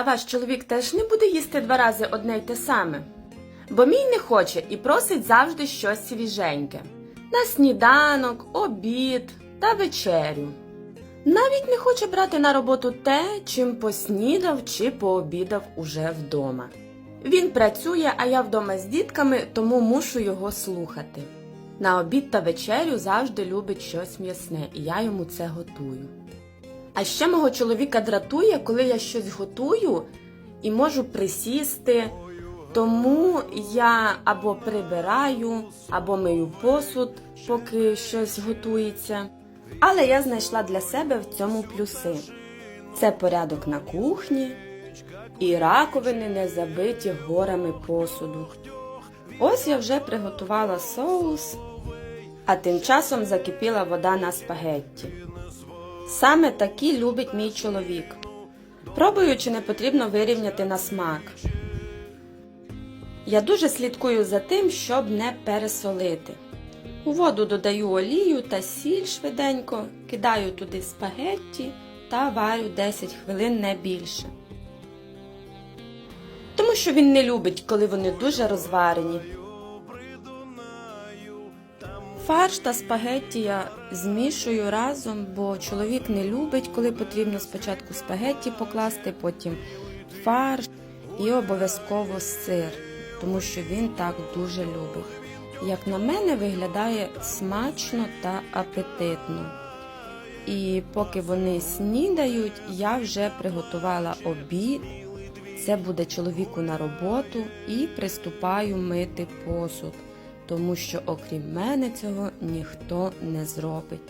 А ваш чоловік теж не буде їсти два рази одне й те саме? Бо мій не хоче і просить завжди щось свіженьке. На сніданок, обід та вечерю. Навіть не хоче брати на роботу те, чим поснідав чи пообідав уже вдома. Він працює, а я вдома з дітками, тому мушу його слухати. На обід та вечерю завжди любить щось м'ясне, і я йому це готую. А ще мого чоловіка дратує, коли я щось готую і можу присісти, тому я або прибираю, або мию посуд, поки щось готується. Але я знайшла для себе в цьому плюси: це порядок на кухні і раковини не забиті горами посуду. Ось я вже приготувала соус, а тим часом закипіла вода на спагетті. Саме такі любить мій чоловік. Пробую, чи не потрібно вирівняти на смак. Я дуже слідкую за тим, щоб не пересолити. У воду додаю олію та сіль швиденько, кидаю туди спагетті та варю 10 хвилин не більше. Тому що він не любить, коли вони дуже розварені. Фарш та спагетті я змішую разом, бо чоловік не любить, коли потрібно спочатку спагетті покласти, потім фарш і обов'язково сир, тому що він так дуже любить. Як на мене, виглядає смачно та апетитно. І поки вони снідають, я вже приготувала обід. Це буде чоловіку на роботу і приступаю мити посуд, тому що окрім мене цього ніхто не зробить.